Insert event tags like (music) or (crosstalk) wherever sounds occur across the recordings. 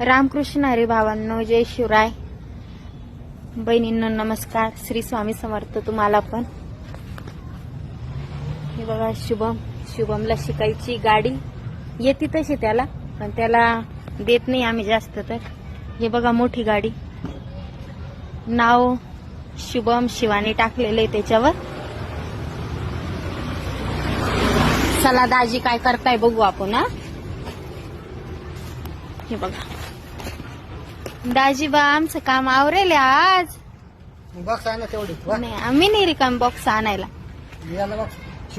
रामकृष्ण हरी भावांनो जय शिवराय. बहिणींनो नमस्कार. श्री स्वामी समर्थ तुम्हाला पण. हे बघा शुभम. शुभमला शिकायची गाडी येते तशी त्याला पण त्याला देत नाही आम्ही जास्त तर. हे बघा मोठी गाडी. नाव शुभम शिवानी टाकलेलं आहे त्याच्यावर. चला दाजी काय करताय बघू आपण हा? हे बघा. दाजी बा आमचं काम आवरेल आज. बॉक्स ना तेवढी. नाही आम्ही नाही रिकाम बॉक्स आणायला. याला बॉक्स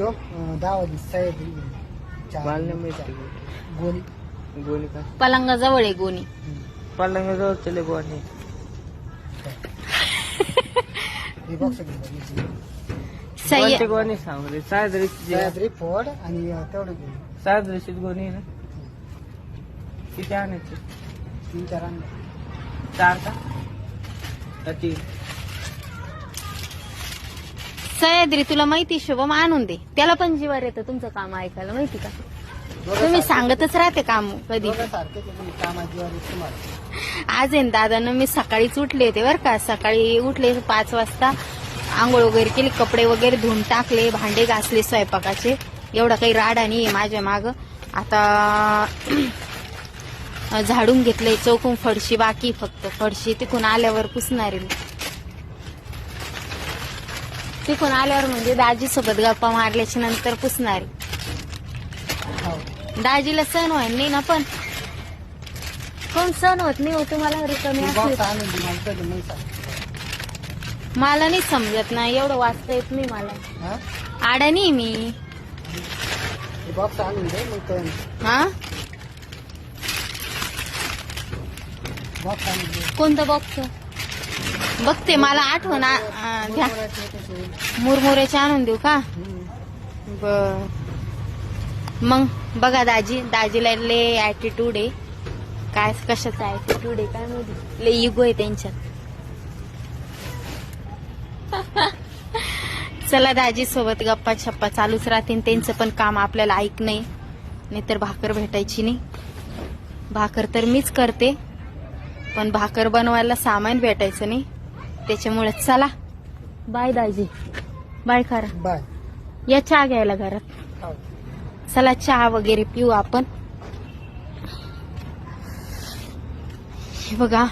दहा वाजली गोणी. का? पलंगाजवळ आहे गोणी. पलंग जवळ चले गोणी. (laughs) ही बॉक्स घेऊन सह्य. गोणी सांग रे? साजरीची सह्याद्री फोड आणि तेवढं घेऊन साजरीची गोणी ना? किती आणायची? तीन चार चार का? तीन? सह्याद्री तुला माहिती शुभम आणून दे. त्याला पण जीवार येतं तुमचं काम ऐकायला माहिती का? तुम्ही सांगतच राहते काम कधी. तुम्हाला. आज आहे ना दादानं मी सकाळीच उठले होते बरं का. सकाळी उठले पाच वाजता आंघोळ वगैरे केली कपडे वगैरे धुवून टाकले भांडे घासले स्वयंपाकाचे. एवढा काही राडा नाही माझ्या माग. आता झाडून घेतलंय चौकून फडशी बाकी फक्त. फडशी तिकून आल्यावर पुसणार आहे मी. तिकून आल्यावर म्हणजे दाजी सोबत गप्पा मारल्याच्या नंतर पुसणार. आहे. दाजीला सण व्हायला नाही ना पण? कोण सण होत नाही हो तुम्हाला रिकामी ती असली बॉक्स आणून दे मला नाही सांग मला नाही समजत ना एवढं वाचता येत नाही मला. हा? आडाणी मी. ही? बॉक्स बॉक्स कोणतं बॉक्स बघते मला आठवण आ- आ, घ्या. मुरमुऱ्याचे आणून देऊ का? बर. मग बघा दाजी दाजीला लय ऍटिट्यूड आहे. काय कशाचा ऍटिट्यूड आहे काय माहिती. लय इगो आहे त्यांच्यात. चला दाजी सोबत गप्पा छप्पा चालूच राहतील. त्यांचं पण काम आपल्याला ऐक नाही नाहीतर भाकर भेटायची नाही. भाकर तर मीच करते. पण भाकर बनवायला सामान भेटायचं नाही. त्याच्यामुळे चला. बाय दाजी. बाय खरा. बाय. या चहा घ्यायला घरात. हो. चला चहा वगैरे पिऊ आपण. हे बघा.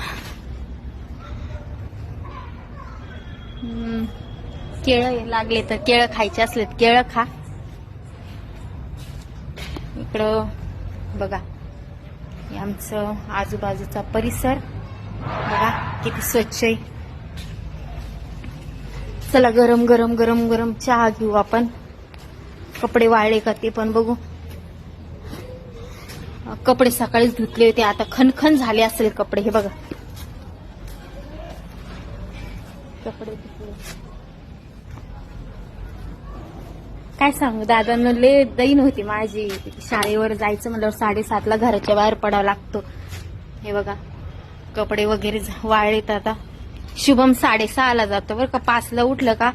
हम्म, केळं लागले तर केळं खायचे असले केळं खा. इकडं बघा. आमचं आजूबाजूचा परिसर बघा किती स्वच्छ आहे. चला गरम गरम गरम गरम चहा घेऊ आपण. कपडे वाळले का ते पण बघू. कपडे सकाळीच धुतले होते आता खनखन झाले असेल कपडे हे बघा. कपडे धुतले. काय सांगू दादांना लय दैन होती माझी. शाळेवर जायचं म्हटल्यावर साडेसातला घराच्या बाहेर पडावं लागतो. हे बघा कपडे वगैरे वाळलेत आता. शुभम साडेसहाला जातो बरं का. पाचला उठलं का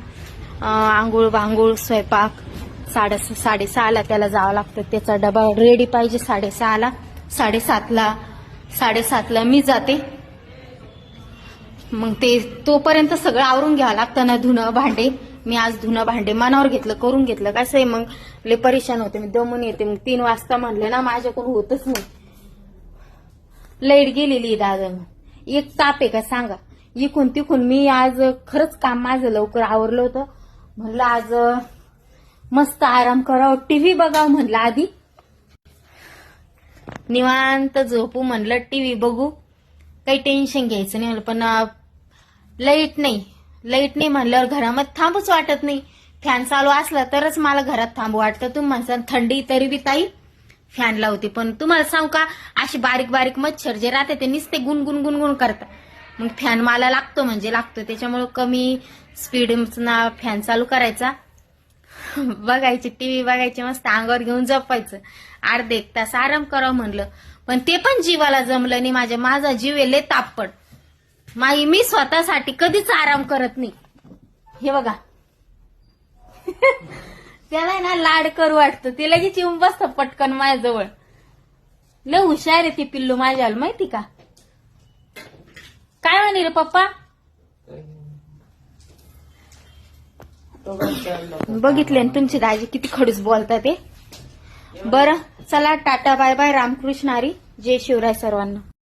आंघोळ भांघोळ स्वयंपाक साडे साडेसहाला त्याला जावं लागतं. त्याचा डबा रेडी पाहिजे साडेसहाला. साडेसातला साडेसातला मी जाते. मग ते तोपर्यंत सगळं आवरून घ्यावं लागतं ना धुणं भांडे. मी आज धुणं भांडे मनावर घेतलं करून घेतलं. कसं आहे मग? लय परेशान होते. मी दमून येते. मग तीन वाजता म्हणले ना माझ्याकडून होतच नाही. लाइट गेलेली दादा. एक ताप आहे का सांगा? इकून तिकून मी आज खरंच काम माझं लवकर आवरलं होतं. म्हणलं आज मस्त आराम करावं. टीव्ही बघावं म्हणलं आधी. निवांत झोपू म्हणलं टीव्ही बघू. काही टेन्शन घ्यायचं नाही म्हणलं पण लाइट नाही. लाइट नाही म्हणल्यावर घरामध्ये थांबूच वाटत नाही. फॅन चालू असला तरच मला घरात थांबू वाटतं. तुम्ही म्हणसान थंडी तरी बी ताई. फॅन लावते. पण तुम्हाला सांगू का अशी बारीक बारीक मच्छर जे राहते ते नुसते गुणगुण गुणगुण करतात. मग फॅन मला लागतो म्हणजे लागतो. त्याच्यामुळे कमी स्पीड ना फॅन चालू करायचा. बघायची टीव्ही बघायची मस्त अंगावर घेऊन जपायचं अर्धे एक तास आराम करावं म्हणलं. पण ते पण जीवाला जमलं नाही. माझ्या माझा जीव येले लय तापड माई मी स्वतःसाठी कधीच आराम करत नाही. हे बघा. (laughs) त्याला आहे ना लाड करू वाटतं. ते लगेच येऊन बसतं पटकन माझ्याजवळ. लय हुशार आहे ती पिल्लू माझ्याला माहिती का? काय म्हणे रे पप्पा? बघितले ना तुमची दाजी किती खडूस बोलतात ते. बरं चला tata bye bye Ramkrishna Hari. जय शिवराय सर्वांना.